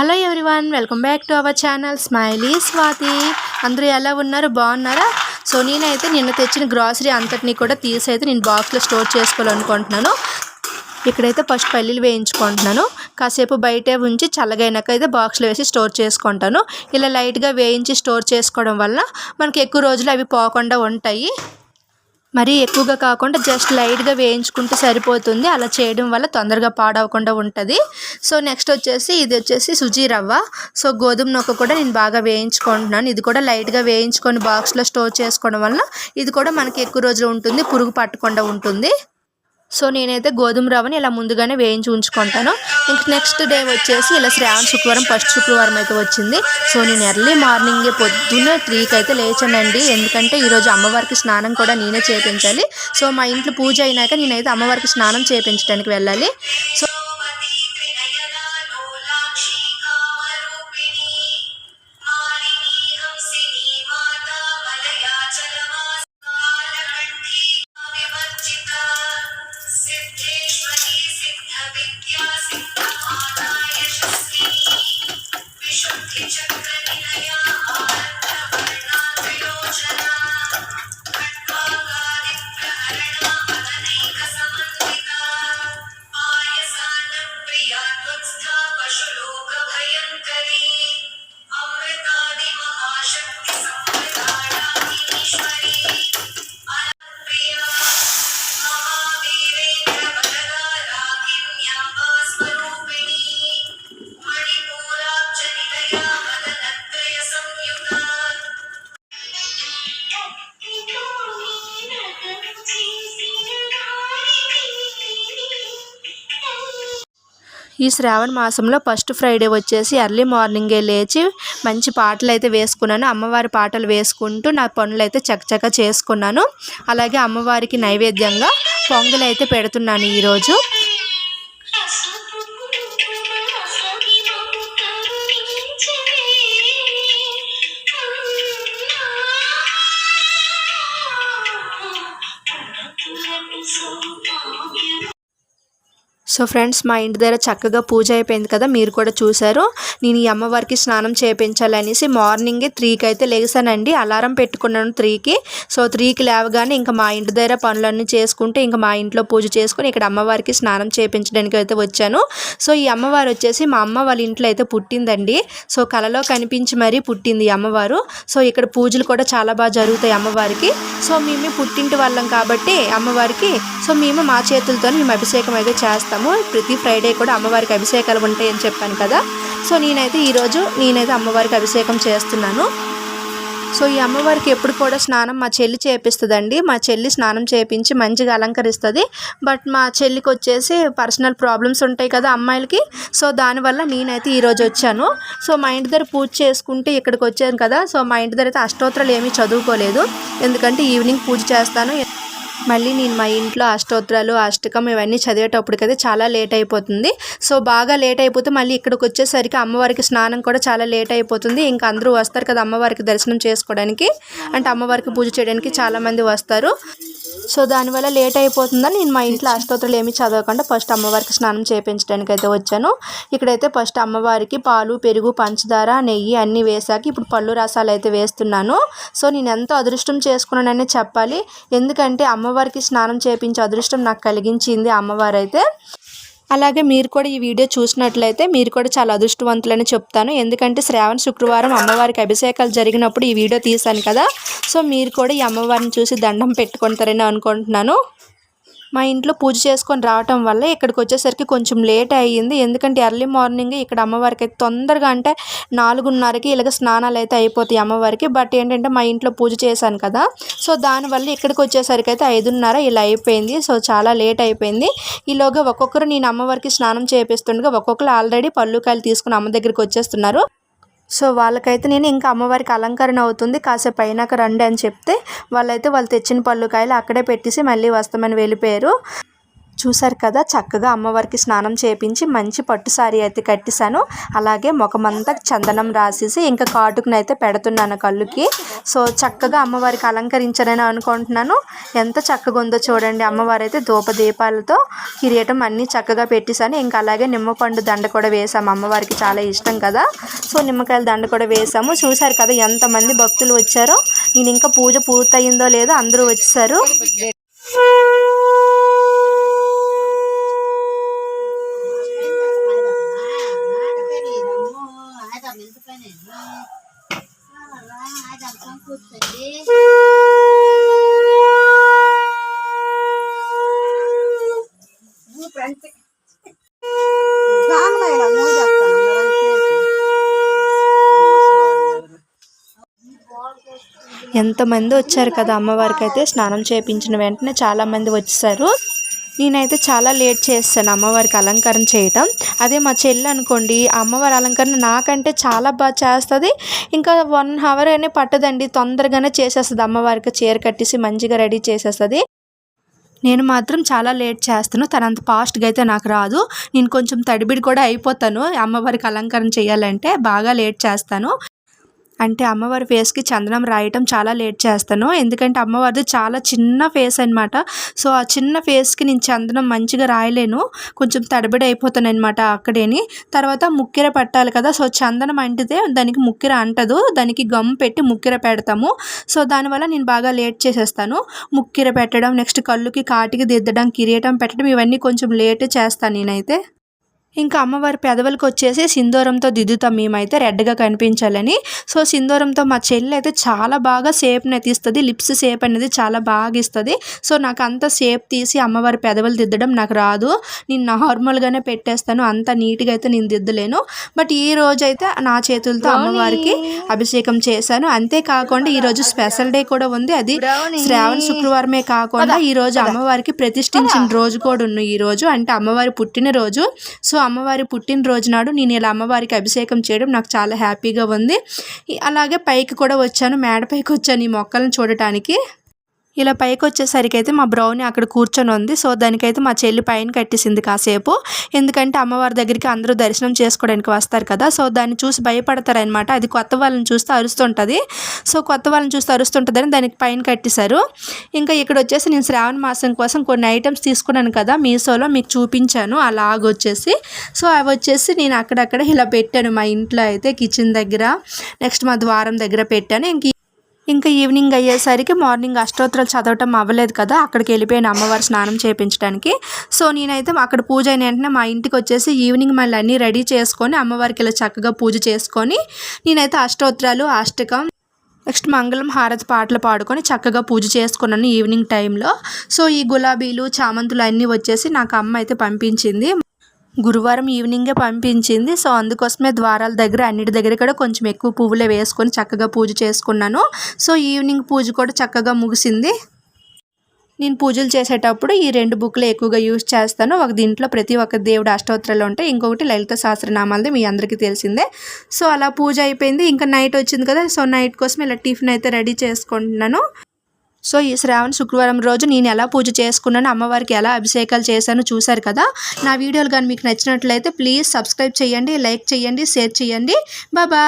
Hello everyone welcome back to our channel smiley Swathi. అందరూ ఎలా ఉన్నారు? బాగున్నారా? సో నేనైతే నిన్న తెచ్చిన గ్రాసరీ అంతటిని కూడా తీసైతే నేను బాక్స్లో స్టోర్ చేసుకోవాలనుకుంటున్నాను. ఇక్కడైతే ఫస్ట్ పల్లీలు వేయించుకుంటున్నాను. కాసేపు బయటే ఉంచి చల్లగైనాక అయితే బాక్స్లో వేసి స్టోర్ చేసుకుంటాను. ఇలా లైట్గా వేయించి స్టోర్ చేసుకోవడం వల్ల మనకి ఎక్కువ రోజులు అవి పోకుండా ఉంటాయి. మరీ ఎక్కువగా కాకుండా జస్ట్ లైట్గా వేయించుకుంటే సరిపోతుంది. అలా చేయడం వల్ల తొందరగా పాడవకుండా ఉంటుంది. సో నెక్స్ట్ వచ్చేసి ఇది వచ్చేసి సుజీ రవ్వ. సో గోధుమ నొక్క కూడా నేను బాగా వేయించుకుంటున్నాను. ఇది కూడా లైట్గా వేయించుకొని బాక్స్లో స్టోర్ చేసుకోవడం వల్ల ఇది కూడా మనకి ఎక్కువ రోజులు ఉంటుంది పురుగు పట్టకుండా ఉంటుంది. సో నేనైతే గోధుమ రవ్వని ఇలా ముందుగానే వేయించి ఉంచుకుంటాను. ఇంక నెక్స్ట్ డే వచ్చేసి ఇలా శ్రావణ శుక్రవారం ఫస్ట్ శుక్రవారం అయితే వచ్చింది. సో నేను ఎర్లీ మార్నింగే పొద్దున్న త్రీకి అయితే లేచానండి. ఎందుకంటే ఈరోజు అమ్మవారికి స్నానం కూడా నేనే చేపించాలి. సో మా ఇంట్లో పూజ అయినాక నేనైతే అమ్మవారికి స్నానం చేపించడానికి వెళ్ళాలి. సో ఈ శ్రావణ మాసంలో ఫస్ట్ ఫ్రైడే వచ్చేసి ఎర్లీ మార్నింగే లేచి మంచి పాటలు అయితే వేసుకున్నాను. అమ్మవారి పాటలు వేసుకుంటూ నా పనులు అయితే చకచక చేసుకున్నాను. అలాగే అమ్మవారికి నైవేద్యంగా పొంగల్ అయితే పెడుతున్నాను ఈరోజు. సో ఫ్రెండ్స్ మా ఇంటి దగ్గర చక్కగా పూజ అయిపోయింది కదా మీరు కూడా చూశారు. నేను ఈ అమ్మవారికి స్నానం చేయించాలనేసి మార్నింగే త్రీకి అయితే లేసానండి. అలారం పెట్టుకున్నాను త్రీకి. సో త్రీకి లేవగానే ఇంకా మా ఇంటి దగ్గర పనులన్నీ చేసుకుంటే ఇంకా మా ఇంట్లో పూజ చేసుకుని ఇక్కడ అమ్మవారికి స్నానం చేయించడానికి అయితే వచ్చాను. సో ఈ అమ్మవారు వచ్చేసి మా అమ్మ వాళ్ళ ఇంట్లో అయితే పుట్టిందండి. సో కలలో కనిపించి మరీ పుట్టింది ఈ అమ్మవారు. సో ఇక్కడ పూజలు కూడా చాలా బాగా జరుగుతాయి అమ్మవారికి. సో మేము పుట్టింటి వాళ్ళం కాబట్టి అమ్మవారికి. సో మేము మా చేతులతో మేము అభిషేకం అయితే చేస్తాము. ప్రతి ఫ్రైడే కూడా అమ్మవారికి అభిషేకాలు ఉంటాయని చెప్పాను కదా. సో నేనైతే ఈరోజు నేనైతే అమ్మవారికి అభిషేకం చేస్తున్నాను. సో ఈ అమ్మవారికి ఎప్పుడు కూడా స్నానం మా చెల్లి చేపిస్తుందండి. మా చెల్లి స్నానం చేపించి మంచిగా అలంకరిస్తుంది. బట్ మా చెల్లికి వచ్చేసి పర్సనల్ ప్రాబ్లమ్స్ ఉంటాయి కదా అమ్మాయిలకి. సో దానివల్ల నేనైతే ఈరోజు వచ్చాను. సో మా ఇంటి దగ్గర పూజ చేసుకుంటే ఇక్కడికి వచ్చాను కదా. సో మా ఇంటి దగ్గర అయితే అష్టోత్తరాలు ఏమీ చదువుకోలేదు. ఎందుకంటే ఈవినింగ్ పూజ చేస్తాను. మళ్ళీ నేను మా ఇంట్లో అష్టోత్తరాలు అష్టకం ఇవన్నీ చదివేటప్పటికైతే చాలా లేట్ అయిపోతుంది. సో బాగా లేట్ అయిపోతే మళ్ళీ ఇక్కడికి వచ్చేసరికి అమ్మవారికి స్నానం కూడా చాలా లేట్ అయిపోతుంది. ఇంకా అందరూ వస్తారు కదా అమ్మవారికి దర్శనం చేసుకోవడానికి. అంటే అమ్మవారికి పూజ చేయడానికి చాలామంది వస్తారు. సో దానివల్ల లేట్ అయిపోతుందని నేను మా ఇంట్లో అష్టోత్తరాలు ఏమి చదవకుండా ఫస్ట్ అమ్మవారికి స్నానం చేయించడానికి అయితే వచ్చాను. ఇక్కడైతే ఫస్ట్ అమ్మవారికి పాలు పెరుగు పంచదార నెయ్యి అన్నీ వేసాక ఇప్పుడు పళ్ళు రసాలు అయితే వేస్తున్నాను. సో నేను ఎంతో అదృష్టం చేసుకున్నానని చెప్పాలి. ఎందుకంటే అమ్మవారికి స్నానం చేయించే అదృష్టం నాకు కలిగించింది అమ్మవారు అయితే అలాగే మీరు కూడా ఈ వీడియో చూసినట్లయితే మీరు కూడా చాలా అదృష్టవంతులని చెప్తాను. ఎందుకంటే శ్రావణ శుక్రవారం అమ్మవారికి అభిషేకాలు జరిగినప్పుడు ఈ వీడియో తీశాను కదా. సో మీరు కూడా ఈ అమ్మవారిని చూసి దండం పెట్టుకుంటారని అనుకుంటున్నాను. మా ఇంట్లో పూజ చేసుకొని రావటం వల్ల ఇక్కడికి వచ్చేసరికి కొంచెం లేట్ అయ్యింది. ఎందుకంటే ఎర్లీ మార్నింగ్ ఇక్కడ అమ్మవారికి అయితే తొందరగా అంటే నాలుగున్నరకి ఇలాగ స్నానాలు అయితే అయిపోతాయి అమ్మవారికి. బట్ ఏంటంటే మా ఇంట్లో పూజ చేశాను కదా. సో దానివల్ల ఇక్కడికి వచ్చేసరికి అయితే ఐదున్నర ఇలా అయిపోయింది. సో చాలా లేట్ అయిపోయింది. ఈలోగా ఒక్కొక్కరు నేను అమ్మవారికి స్నానం చేపిస్తుండగా ఒక్కొక్కరు ఆల్రెడీ పళ్ళు కాయలు తీసుకుని అమ్మ దగ్గరికి వచ్చేస్తున్నారు. సో వాళ్ళకైతే నేను ఇంకా అమ్మవారికి అలంకరణ అవుతుంది. కాసేపు అయినాక రండి అని చెప్తే వాళ్ళైతే వాళ్ళు తెచ్చిన పళ్ళు కాయలు అక్కడే పెట్టేసి మళ్ళీ వస్తామని వెళ్ళిపోయారు. చూసారు కదా చక్కగా అమ్మవారికి స్నానం చేపించి మంచి పట్టు సారీ అయితే కట్టేశాను. అలాగే ముఖమంతా చందనం రాసేసి ఇంకా కాటుకుని అయితే పెడుతున్నాను కళ్ళుకి. సో చక్కగా అమ్మవారికి అలంకరించారని అనుకుంటున్నాను. ఎంత చక్కగా ఉందో చూడండి అమ్మవారు అయితే దీపాలతో కిరీటం అన్నీ చక్కగా పెట్టేశాను. ఇంకా అలాగే నిమ్మపండు దండ కూడా వేసాము అమ్మవారికి చాలా ఇష్టం కదా. సో నిమ్మకాయల దండ కూడా వేసాము చూసారు కదా ఎంతమంది భక్తులు వచ్చారో. నేను ఇంకా పూజ పూర్తయిందో లేదో అందరూ వచ్చేసారు ఎంతమంది వచ్చారు కదా అమ్మవారికి అయితే స్నానం చేయించిన వెంటనే చాలామంది వచ్చేసారు. నేనైతే చాలా లేట్ చేస్తాను అమ్మవారికి అలంకరణ చేయటం. అదే మా చెల్లి అనుకోండి అమ్మవారి అలంకరణ నాకంటే చాలా బాగా చేస్తుంది. ఇంకా వన్ అవర్ అనే పట్టదండి తొందరగానే చేసేస్తుంది. అమ్మవారికి చీర కట్టేసి మంచిగా రెడీ చేసేస్తుంది. నేను మాత్రం చాలా లేట్ చేస్తాను తనంత ఫాస్ట్గా అయితే నాకు రాదు. నేను కొంచెం తడిబిడి కూడా అయిపోతాను అమ్మవారికి అలంకరణ చేయాలంటే బాగా లేట్ చేస్తాను. అంటే అమ్మవారి ఫేస్కి చందనం రాయటం చాలా లేట్ చేస్తాను. ఎందుకంటే అమ్మవారిది చాలా చిన్న ఫేస్ అనమాట సో ఆ చిన్న ఫేస్కి నేను చందనం మంచిగా రాయలేను. కొంచెం తడబడి అయిపోతాను అనమాట అక్కడేని. తర్వాత ముక్కెర పట్టాలి కదా సో చందనం అంటితే దానికి ముక్కిర అంటదు. దానికి గమ్ పెట్టి ముక్కిర పెడతాము. సో దానివల్ల నేను బాగా లేట్ చేసేస్తాను. ముక్కిర పెట్టడం నెక్స్ట్ కళ్ళుకి కాటికి దిద్దడం కిరీటం పెట్టడం ఇవన్నీ కొంచెం లేట్ చేస్తాను నేనైతే. ఇంకా అమ్మవారి పెదవులకు వచ్చేసి సింధూరంతో దిద్దుతాం మేమైతే రెడ్గా కనిపించాలని. సో సింధూరంతో మా చెల్లి అయితే చాలా బాగా షేప్ని అయితే ఇస్తుంది. లిప్స్ షేప్ అనేది చాలా బాగా ఇస్తుంది. సో నాకు అంత షేప్ తీసి అమ్మవారి పెదవులు దిద్దడం నాకు రాదు. నేను నార్మల్గానే పెట్టేస్తాను. అంత నీట్గా అయితే నేను దిద్దలేను. బట్ ఈ రోజు అయితే నా చేతులతో అమ్మవారికి అభిషేకం చేశాను. అంతేకాకుండా ఈరోజు స్పెషల్ డే కూడా ఉంది. అది శ్రావణ శుక్రవారమే కాకుండా ఈ రోజు అమ్మవారికి ప్రతిష్ఠించిన రోజు కూడా ఉంది ఈ రోజు అంటే అమ్మవారి పుట్టినరోజు. సో అమ్మవారి పుట్టినరోజు నాడు నేను ఇలా అమ్మవారికి అభిషేకం చేయడం నాకు చాలా హ్యాపీగా ఉంది. అలాగే పైకి కూడా వచ్చాను మేడ పైకి వచ్చాను ఈ మొక్కలను చూడటానికి. ఇలా పైకి వచ్చేసరికి అయితే మా బ్రౌని అక్కడ కూర్చొని ఉంది. సో దానికైతే మా చెల్లి పైన కట్టేసింది కాసేపు. ఎందుకంటే అమ్మవారి దగ్గరికి అందరూ దర్శనం చేసుకోవడానికి వస్తారు కదా. సో దాన్ని చూసి భయపడతారనమాట. అది కొత్త వాళ్ళని చూస్తే అరుస్తుంటుంది. సో కొత్త వాళ్ళని చూస్తే అరుస్తుంటుందని దానికి పైన కట్టేశారు. ఇంకా ఇక్కడ వచ్చేసి నేను శ్రావణ మాసం కోసం కొన్ని ఐటమ్స్ తీసుకున్నాను కదా. మీషోలో మీకు చూపించాను. ఆ లాగ్ వచ్చేసి. సో అవి వచ్చేసి నేను అక్కడక్కడ ఇలా పెట్టాను మా ఇంట్లో అయితే కిచెన్ దగ్గర. నెక్స్ట్ మా ద్వారం దగ్గర పెట్టాను. ఇంక ఇంకా ఈవినింగ్ అయ్యేసరికి మార్నింగ్ అష్టోత్తరాలు చదవటం అవ్వలేదు కదా అక్కడికి వెళ్ళిపోయిన అమ్మవారి స్నానం చేయించడానికి సో నేనైతే అక్కడ పూజ అయిన వెంటనే మా ఇంటికి వచ్చేసి ఈవినింగ్ మళ్ళీ అన్నీ రెడీ చేసుకొని అమ్మవారికి ఇలా చక్కగా పూజ చేసుకొని నేనైతే అష్టోత్తరాలు అష్టకం నెక్స్ట్ మంగళం హారతి పాటలు పాడుకొని చక్కగా పూజ చేసుకున్నాను ఈవినింగ్ టైంలో. సో ఈ గులాబీలు చామంతులు అన్నీ వచ్చేసి నాకు అమ్మ అయితే పంపించింది. గురువారం ఈవినింగే పంపించింది. సో అందుకోసమే ద్వారాల దగ్గర అన్నిటి దగ్గర కూడా కొంచెం ఎక్కువ పువ్వులే వేసుకొని చక్కగా పూజ చేసుకున్నాను. సో ఈవినింగ్ పూజ కూడా చక్కగా ముగిసింది. నేను పూజలు చేసేటప్పుడు ఈ రెండు బుక్లు ఎక్కువగా యూజ్ చేస్తాను. ఒక దీంట్లో ప్రతి ఒక్క దేవుడు అష్టోత్తరాలు ఉంటాయి. ఇంకొకటి లలిత సహస్రనామాలది మీ అందరికీ తెలిసిందే. సో అలా పూజ అయిపోయింది. ఇంకా నైట్ వచ్చింది కదా సో నైట్ కోసం ఇలా టిఫిన్ అయితే రెడీ చేసుకుంటున్నాను. సో ఈ శ్రావణ శుక్రవారం రోజు నేను ఎలా పూజ చేసుకున్నాను అమ్మవారికి ఎలా అభిషేకాలు చేశాను చూశారు కదా. నా వీడియోలు కానీ మీకు నచ్చినట్లయితే ప్లీజ్ సబ్స్క్రైబ్ చేయండి లైక్ చేయండి షేర్ చేయండి. బాబా